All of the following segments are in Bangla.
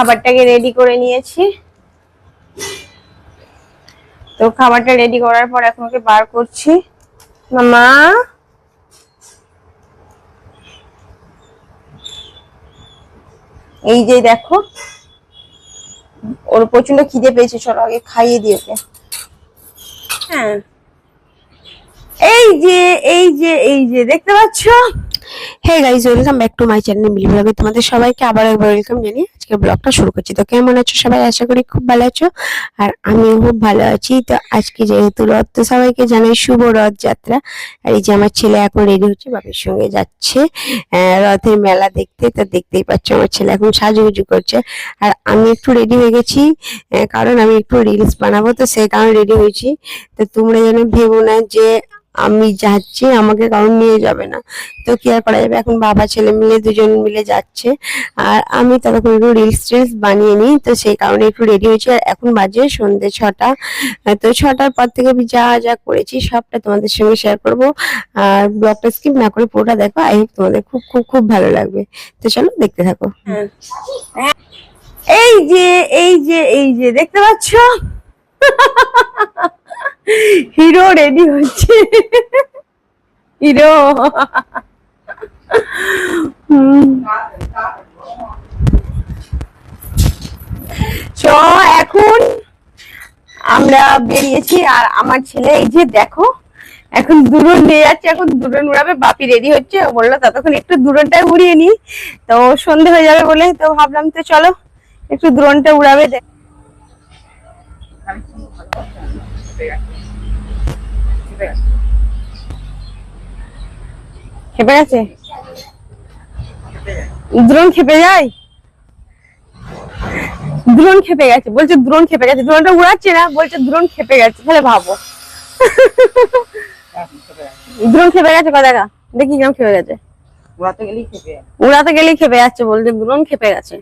খাবারটাকে রেডি করে নিয়েছি। তো খাবারটা রেডি করার পর এখন ওকে বার করছি। মামা। এই যে দেখো, ওর প্রচণ্ড খিদে পেয়েছে, চলো আগে খাইয়ে দিই ওকে। হ্যাঁ। এই যে এই যে এই যে, দেখতে পাচ্ছ? Hey guys welcome back to my channel Mili ব্লগে তোমাদের সবাইকে আবার একবার ওয়েলকাম জানিয়ে আজকে ব্লগটা শুরু করছি। তো কেমন আছো সবাই? আশা করি খুব ভালো আছো। আর আমিও খুব ভালো আছি। তো আজকে যেহেতু রথ, তো সবাইকে জানাই শুভ রথযাত্রা আর এই যে আমার ছেলে এখন রেডি হচ্ছে, বাপের সঙ্গে যাচ্ছে। রথের মেলা দেখতে, তো দেখতেই পাচ্ছ আমার ছেলে এখন সাজুগুজু করছে। আর আমি একটু রেডি হয়ে গেছি কারণ আমি একটু রিলস বানাবো, তো সেই কারণে রেডি হয়েছি। তো তোমরা যেন ভেবো না যে আমি যাচ্ছি, আমাকে কারণ নিয়ে যাবে না। তো কি আর করা যাবে? এখন বাবা, ছেলে মিলে দুজন মিলে যাচ্ছে। আর আমি ততক্ষণ একটু রিলস টিলস বানিয়ে নিই। তো সেই কারণে একটু রেডি হয়েছি। আর এখন বাজে সন্ধ্যে ছটা। তো ছটার পর থেকে আমি যা যা করেছি, সবটা তোমাদের সঙ্গে শেয়ার করব। আর ব্লগটা স্কিপ না করে পুরোটা দেখো। আই হোপ তোমাদের খুব খুব খুব ভালো লাগবে। তো চলো দেখতে থাকো। এই যে এই যে এই যে, দেখতে পাচ্ছ? হিরো রেডি হচ্ছে। হিরো। এখন আমরা বেরিয়েছি, আর আমার ছেলে এই যে দেখো, এখন দুরন নিয়ে যাচ্ছে, এখন দুরন উড়াবে বাপি রেডি হচ্ছে বলল, ততক্ষণ একটু দুরনটাই উড়িয়ে নি। তো সন্ধে হয়ে যাবে বলে, তো ভাবলাম তো চলো, একটু দ্রোণটা উড়াবে দেখ। খেপে গেছে? দ্রোণ খেপে যায়? দ্রোণ খেপে গেছে। বলছে দ্রোণ খেপে গেছে। দ্রোণটা উড়াচ্ছে না বলছে দ্রোণ খেপে গেছে। তাহলে ভাবো। দ্রোণ খেপে গেছে কথা দেখি কেমন খেপে গেছে। উড়াতে গেলেই খেপে যাচ্ছে। বলছে দ্রোণ খেপে গেছে।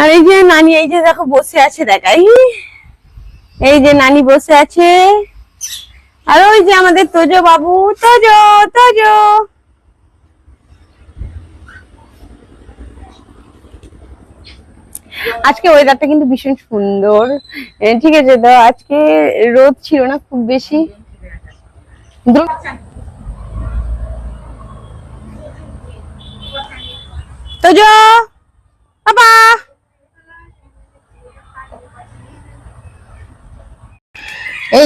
আর এই যে নানি এই যে দেখো বসে আছে দেখাই এই যে নানি বসে আছে। আর ওই যে আমাদের তোজো বাবু। তোজো তোজো। আজকে ওয়েদারটা কিন্তু ভীষণ সুন্দর। ঠিক আছে, তো আজকে রোদ ছিল না খুব বেশি। তোজো বাবা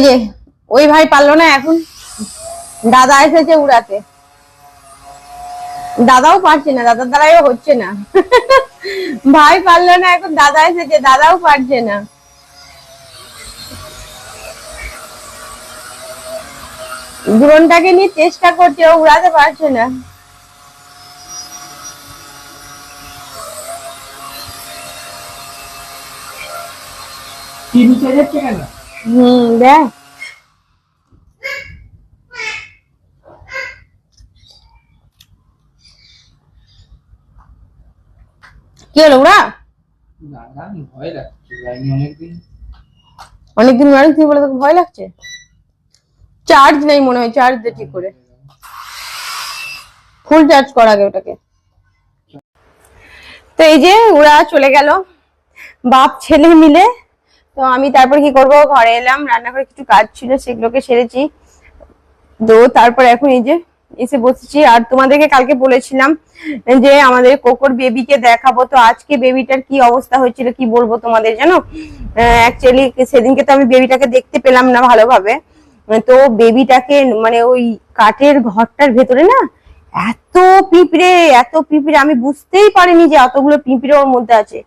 যে, ওই ভাই পারল না এখন। দাদা এসেছে উড়াতে। দাদাও পারছে না, দাদার দ্বারাইও হচ্ছে না। ভাই পারল না এখন, দাদা এসেছে, দাদাও পারছে না। ড্রোনটাকে নিয়ে চেষ্টা করছে, ও উড়াতে পারছে না। নিচে যাচ্ছে কেন? হুম দেখ। কি হলো ওরা অনেকদিন। অনেকদিন মানুষ বলে তোকে ভয় লাগছে? চার্জ নেই মনে হয় চার্জ দে ঠিক করে? ফুল চার্জ কর আগে ওটাকে। তো এই যে ওরা চলে গেল বাপ ছেলে মিলে তো আমি তারপর কি করব? ঘরে এলাম, রান্নাঘরে কিছু কাজ ছিল, সেগুলোকে সেরেছি। তো তারপর এখন এই যে এসে বসেছি। আর তোমাদেরকে কালকে বলেছিলাম যে আমাদের কোকর বেবিকে দেখাবো। তো আজকে বেবিটার কি অবস্থা হয়েছিল কি বলব তোমাদের জানো? অ্যাকচুয়ালি সেদিনকে তো আমি বেবিটাকে দেখতে পেলাম না ভালোভাবে। তো বেবিটাকে মানে ওই কাঠের ঘরটার ভেতরে না এত পিঁপড়ে এত পিঁপড়ে আমি বুঝতেই পারিনি যে এতগুলো পিঁপড়ে ওর মধ্যে আছে।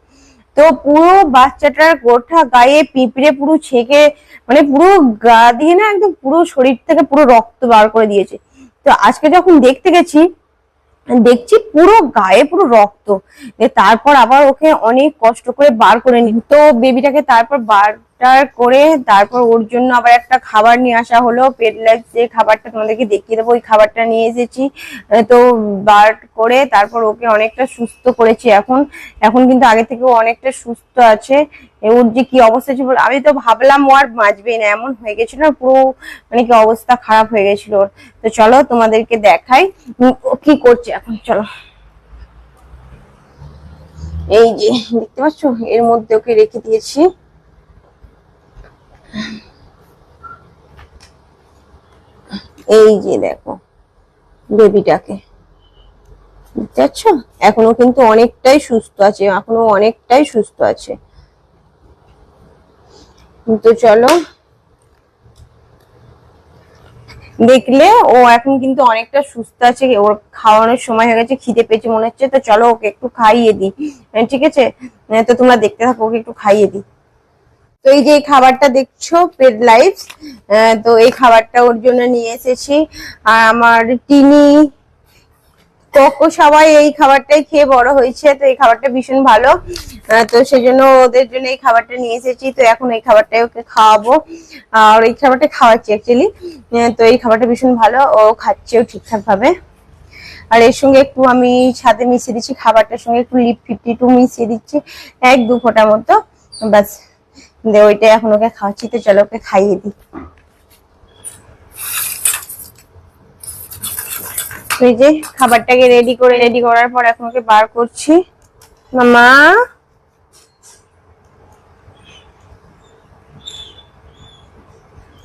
তো পুরো বাচ্চাটার গোটা গায়ে পিঁপড়ে পুরো ছেঁকে মানে পুরো গা দিয়ে না একদম পুরো শরীর থেকে পুরো রক্ত বার করে দিয়েছে। তো আজকে যখন দেখতে গেছি, দেখছি পুরো গায়ে পুরো রক্ত। তারপর আবার ওকে অনেক কষ্ট করে বার করে নি তো বেবিটাকে তারপর বার টার করে তারপর ওর জন্য আবার একটা খাবার নিয়ে আসা হলো। পেট লাইফ যে খাবারটা তোমাদেরকে দেখিয়ে দেবো, ওই খাবারটা নিয়ে এসেছি। তো বার করে তারপর ওকে অনেকটা সুস্থ করেছি এখন। এখন কিন্তু আগে থেকে অনেকটা সুস্থ আছে। ওর যে কি অবস্থা ছিল, আমি তো ভাবলাম ও আর বাঁচবেই না, এমন হয়ে গেছিল পুরো মানে কি অবস্থা খারাপ হয়ে গেছিল ওর। তো চলো তোমাদেরকে দেখাই ও কি করছে এখন, চলো। এই যে, দেখতে পাচ্ছ? এর মধ্যে ওকে রেখে দিয়েছি। এই যে দেখো, বেবিটাকে। বুঝতে এখনও কিন্তু অনেকটাই সুস্থ আছে, এখনও অনেকটাই সুস্থ আছে। তো চলো, দেখলে ও এখন কিন্তু অনেকটা সুস্থ আছে, ওর খাওয়ানোর সময় হয়ে গেছে, খিদে পেয়েছে মনে হচ্ছে, তো চলো ওকে একটু খাইয়ে দিই। ঠিক আছে? তো তোমরা দেখতে থাকো, ওকে একটু খাইয়ে দিই। তো এই যে খাবারটা দেখছ পেড লাইফ তো এই খাবারটা ওর জন্য নিয়ে এসেছি। আর আমার টিনি কোকো সবাই এই খাবারটাই খেয়ে বড় হয়েছে, তো এই খাবারটা ভীষণ ভালো। তো সেই জন্য ওদের জন্য এই খাবারটা নিয়ে এসেছি, তো এখন এই খাবারটাই ওকে খাওয়াবো। আর এই খাবারটা খাওয়াচ্ছি অ্যাকচুয়ালি তো এই খাবারটা ভীষণ ভালো, ও খাচ্ছেও ঠিকঠাক ভাবে আর এর সঙ্গে একটু আমি ছাদে মিশিয়ে দিচ্ছি, খাবারটার সঙ্গে একটু লিপ ফিফটি টু মিশিয়ে দিচ্ছি, এক দু ফোঁটা মতো, ব্যাস। দিয়ে ওইটাই এখন ওকে খাওয়াচ্ছি, তো চলো ওকে খাইয়ে দিই। এই যে, খাবারটাকে রেডি করে রেডি করার পর এখন ওকে বার করছি। মামা?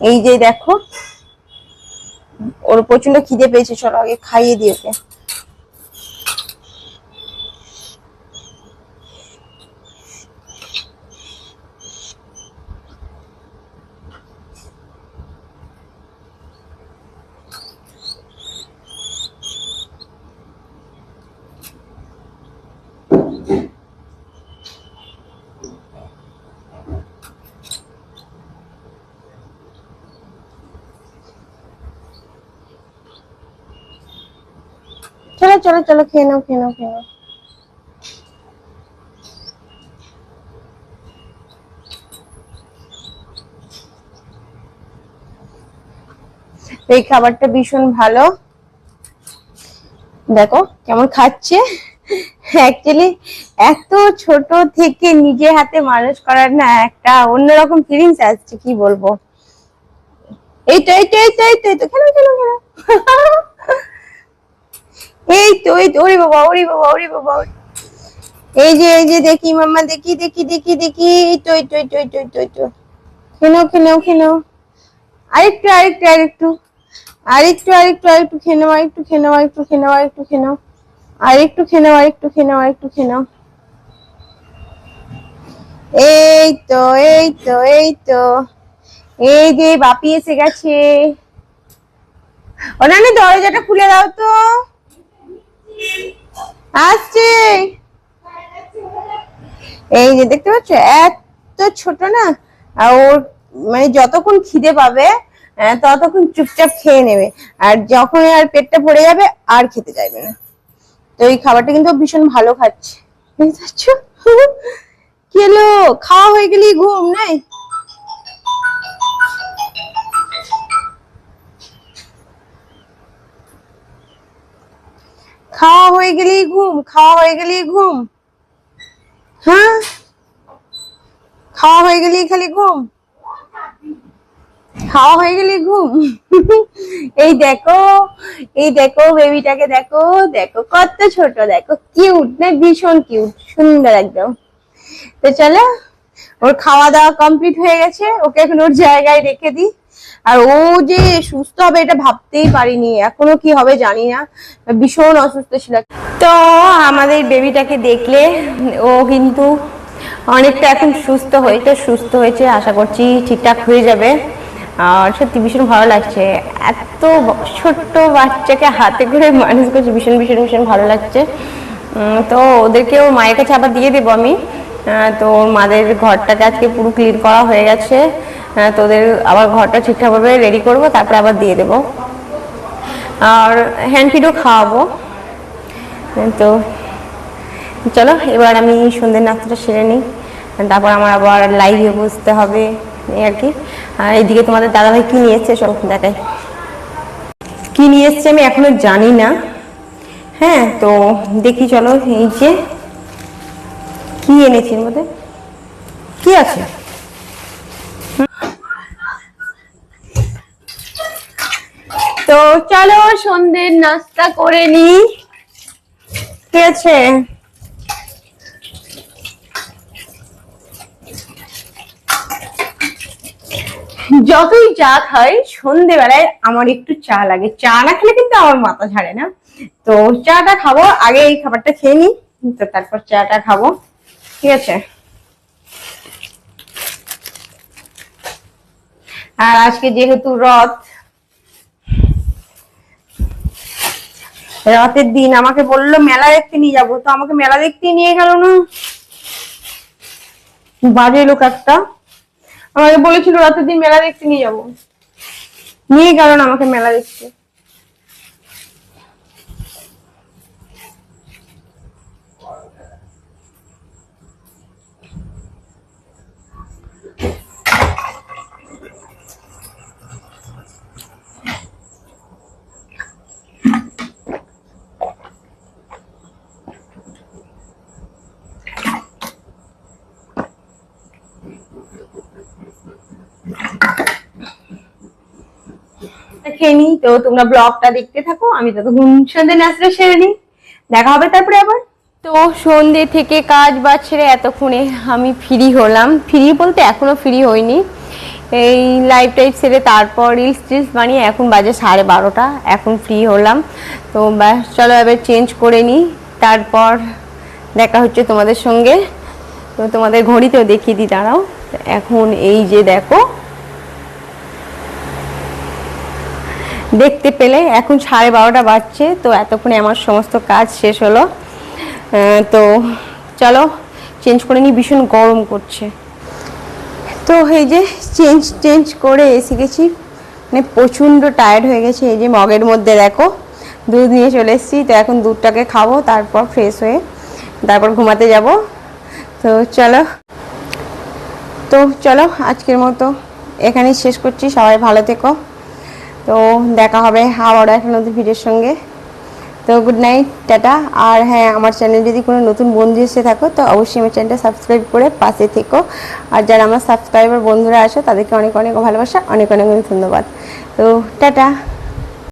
এই যে দেখো, ওর প্রচণ্ড খিদে পেয়েছে, চলো আগে খাইয়ে দিই ওকে। চলো চলো, খেয়ে নাও খেয়ে নাও খেয়ে নাও। এই খাবারটা ভীষণ ভালো। দেখো কেমন খাচ্ছে। অ্যাকচুয়ালি এত ছোট থেকে নিজে হাতে মানুষ করার না একটা অন্যরকম ফিলিংস আসছে, কি বলব? এই তো এই তো এই তো এই তো এই তো কেন কেন কেন এই তো এই তো, ওরে বাবা ওরে বাবা ওরে বাবা। এই যে এই যে, দেখি মাম্মা, দেখি দেখি দেখি দেখি। এই তো এই তো এই তো এই তো এই তো এই তো। খেনাও খেনাও খেনাও আরেকটু আরেকটু আরেকটু। আরেকটু আরেকটু আরেকটু নাও আরেকটু নাও আরেকটু নাও আরেকটু নাও আরেকটু নাও আরেকটু নাও আরেকটু নাও এই তো এই তো এই তো। এই যে, বাপি এসে গেছে। ও নানি, দরজাটা খুলে দাও তো। আসছে। এই যে দেখতে পাচ্ছ, এত ছোট না ওর মানে যতক্ষণ খিদে পাবে ততক্ষণ চুপচাপ খেয়ে নেবে। আর যখন আর পেটটা ভরে যাবে, আর খেতে চাইবে না। তো এই খাবারটা কিন্তু ভীষণ ভালো খাচ্ছে। বুঝতে পারছ কি খাওয়া হয়ে গেলেই ঘুম, নাই? খাওয়া হয়ে গেলেই ঘুম, খাওয়া হয়ে গেলেই ঘুম। হ্যাঁ? খাওয়া হয়ে গেলেই খালি ঘুম। খাওয়া হয়ে গেলে ঘুম। এই দেখো এই দেখো বেবিটাকে দেখো দেখো কত ছোট, দেখো কিউট না ভীষণ কিউট সুন্দর একদম। তো চলো, ওর খাওয়া দাওয়া কমপ্লিট হয়ে গেছে, ওকে এখন ওর জায়গায় রেখে দিই। আর ও যে সুস্থ হবে এটা ভাবতেই পারিনি। এখনও কি হবে জানি না। ভীষণ অসুস্থ ছিল। তো আমাদের বেবিটাকে দেখলে ও কিন্তু অনেকটা এখন সুস্থ হয়েছে সুস্থ হয়েছে, আশা করছি ঠিকঠাক হয়ে যাবে। আর সত্যি ভীষণ ভালো লাগছে। এত ছোট্ট বাচ্চাকে হাতে করে মানুষ করছে, ভীষণ ভীষণ ভীষণ ভালো লাগছে। তো ওদেরকেও মায়ের কাছে আবার দিয়ে দেবো আমি। তো ওর মাদের ঘরটাকে আজকে পুরো ক্লিন করা হয়ে গেছে। আহ, তোদের আবার ঘরটা ঠিকঠাকভাবে রেডি করব তারপরে আবার দিয়ে দেবো। আর হ্যান্ড ফিডও খাওয়াবো। তো চলো এবার আমি সন্ধ্যের নাস্তাটা সেরে নিই। তারপর আমার আবার লাইভে বসতে হবে এই আর কি। আর এদিকে তোমাদের দাদাভাই কী নিয়ে এসছে চলো দেখাই। কী নিয়ে এসছে আমি এখনও জানি না। হ্যাঁ তো দেখি চলো এই যে কী এনেছি মধ্যে? কী আছে? তো চলো সন্ধ্যের নাস্তা করে নি ঠিক আছে? যতই চা খাই সন্ধেবেলায় আমার একটু চা লাগে। চা না খেলে কিন্তু আমার মাথা ঝাড়ে না। তো চাটা খাব, আগে এই খাবারটা খেয়ে নি তো তারপর চাটা খাব। ঠিক আছে? আর আজকে যেহেতু রথ রথের দিন আমাকে বলল, মেলা দেখতে নিয়ে যাব। তো আমাকে মেলা দেখতে নিয়ে গেল না। বাজে লোক একটা। আমাকে বলেছিল, রাতের দিন মেলা দেখতে নিয়ে যাব। নিয়ে গেল না আমাকে মেলা দেখতে। খেয়ে নিই। তো তোমরা ব্লগটা দেখতে থাকো, আমি ততক্ষণ সন্ধ্যে নাচটা সেরে নিই। দেখা হবে তারপরে আবার। তো সন্ধ্যে থেকে কাজ বাজ ছেড়ে এতক্ষণে আমি ফ্রি হলাম। ফ্রি বলতে এখনও ফ্রি হইনি। এই লাইভ টাইভ সেরে তারপর রিলস টিলস বানিয়ে এখন বাজে সাড়ে বারোটা। এখন ফ্রি হলাম। তো ব্যাস, চলো এবার চেঞ্জ করে নিই। তারপর দেখা হচ্ছে তোমাদের সঙ্গে। তো তোমাদের ঘড়িতেও দেখিয়ে দিই, দাঁড়াও। এখন এই যে দেখো দেখতে পেলে। এখন সাড়ে বারোটা বাজছে, তো এতক্ষণে আমার সমস্ত কাজ শেষ হলো। তো চলো চেঞ্জ করে নিই, ভীষণ গরম করছে। তো এই যে চেঞ্জ চেঞ্জ করে এসে গেছি। মানে প্রচণ্ড টায়ার্ড হয়ে গেছে, এই যে মগের মধ্যে দেখো। দুধ নিয়ে চলে এসেছি, তো এখন দুধটাকে খাব, তারপর ফ্রেশ হয়ে তারপর ঘুমাতে যাব। তো চলো তো চলো, আজকের মতো এখানেই শেষ করছি। সবাই ভালো থেকো। তো দেখা হবে আবারও একটা নতুন ভিডিওর সঙ্গে। তো গুড নাইট টাটা। আর হ্যাঁ আমার চ্যানেল যদি কোনো নতুন বন্ধু এসে থাকো, তো অবশ্যই আমার চ্যানেলটা সাবস্ক্রাইব করে পাশে থেকো। আর যারা আমার সাবস্ক্রাইবার বন্ধুরা আসো তাদেরকে অনেক অনেক ভালোবাসা, অনেক অনেক অনেক ধন্যবাদ। তো টাটা।